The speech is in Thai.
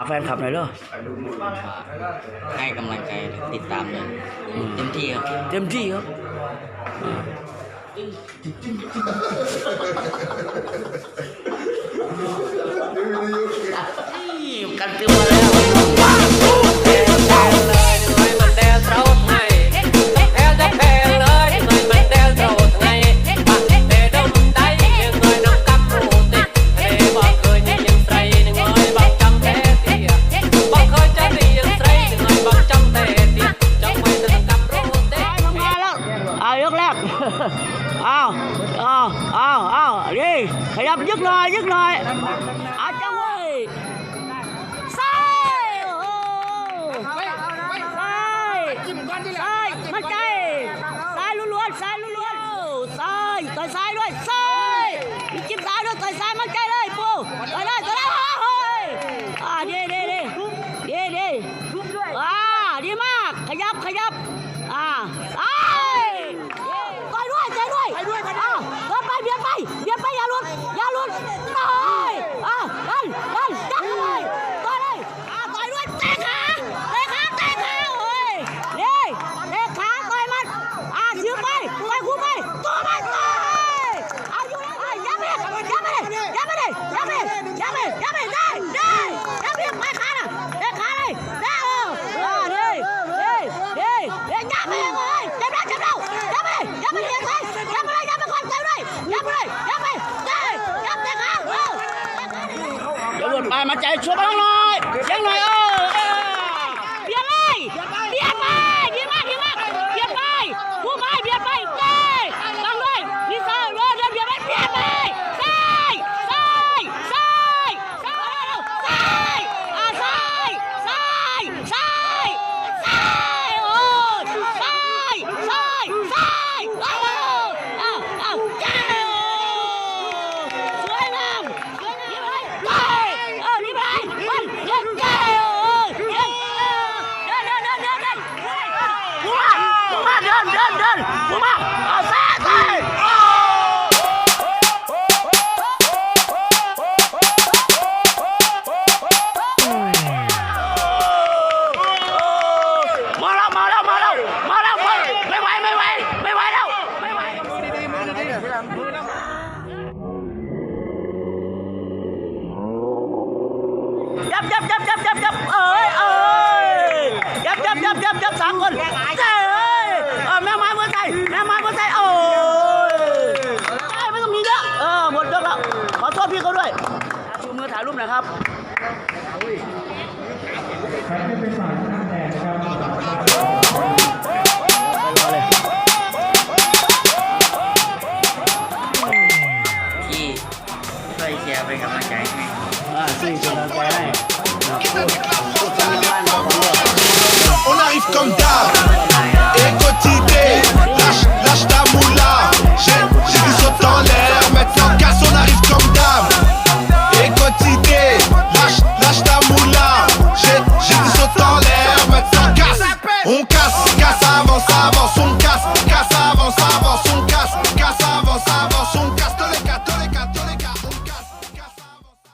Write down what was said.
าแฟนคลับหน่อยเด้อให้กำลังใจติดตามเลยเต็มที่ครับเต็มที่ครับอ่า ờ à, à, à, đi. Thầy đâm nhức rồi nhức rồi ở trong ơi sai! อ่ามาใจช่วยบ้างหน่อยเลี้ยงหน่อยออเออเบียร์เลยเบียร์ไป ดินเดินเดินกูมาเอาแซ่ไปมาแล้วมาแล้วมาแล้วมาแล้วไม่ไหวไม่ไหวไม่ไหวแล้วไม่ไหวยับยับยับยับยับยับเอ้ยเอ้ยยับยับยับยับยับสามคน ถ่ายรูปนะครับครับที่เป็นสายทางแดดครับที่ช่วยเชียร์เป็นกำลังใจให้อ่าซึ่งกำลังใจให้